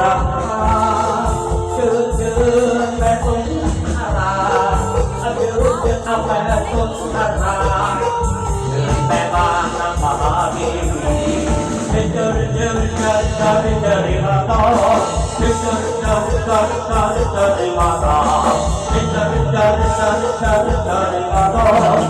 นาชื่อชื่อแม่สุนทราชื่อชื่อแม่สุนทราชื่อแม่บ้านนภาดีเจอเจอเจอเจอเจอเจอมาต่อเจอเจอเจอเจอเจอเจอมาต่อเจอเจอเจอเจอเจอเจอมาต่อ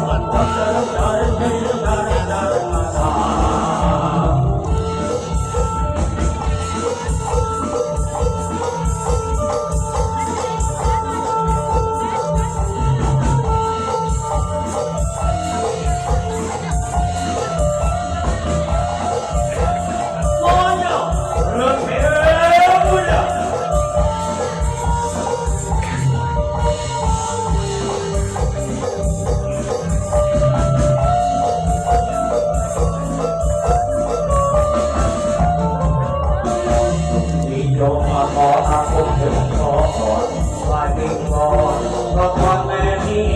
ยมมาขออาคมถึขอขอนว่าดึงงอนเพรความแม่นี้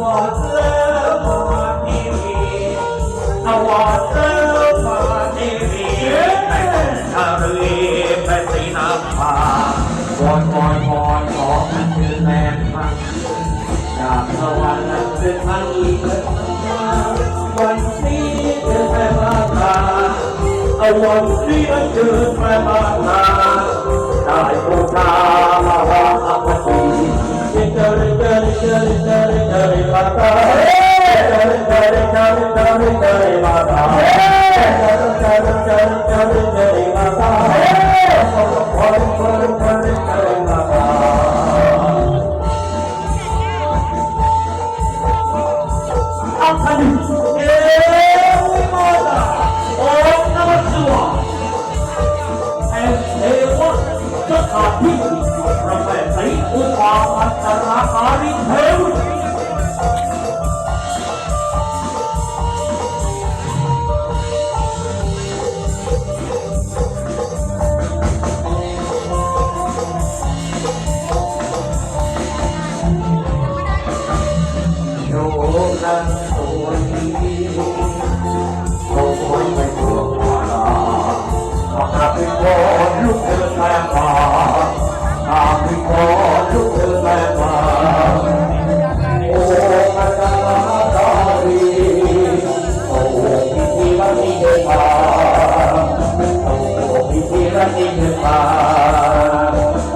วอนเลิกมาทีวีเอาวอนเลิมาทีวีแต่ถ้าเรียไม่ตีน้ำตาวอนวอนวอนขอมันคือแม่พัจากสวรรค์นั้นทังอีก เอาวันนี้มันคือแม่มาตาได้บูชามาว่าอัปปีเจอเจอเจอเจอเจอเจอมาตา พิธีรัตนีเดินมา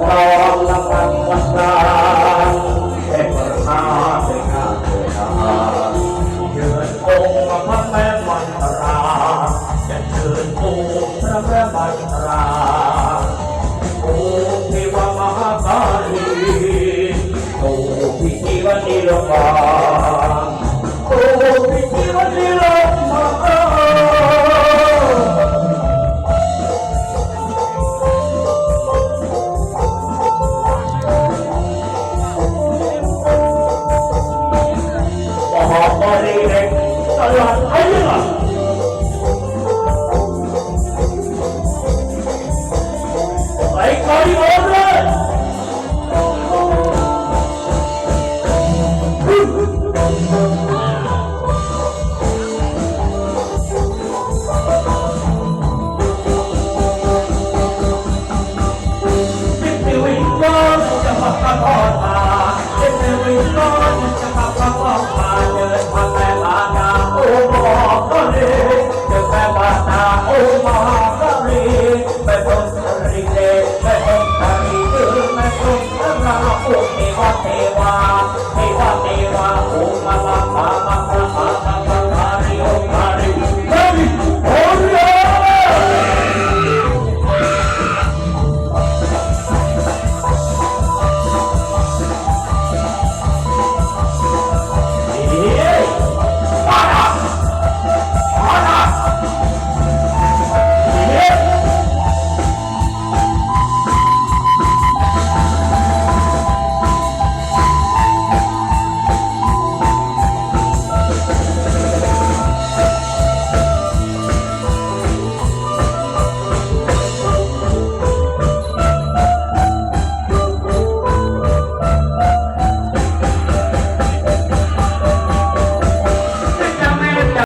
ร้องลำพันวันตานเอ็มมาเป็นงาเดินาเชิญองค์พระแม่วันตราจะเชิญองค์พระแม่วันตราโอ้เทวมหาการีโอ้พิธีวันนี้ลงมา Máy.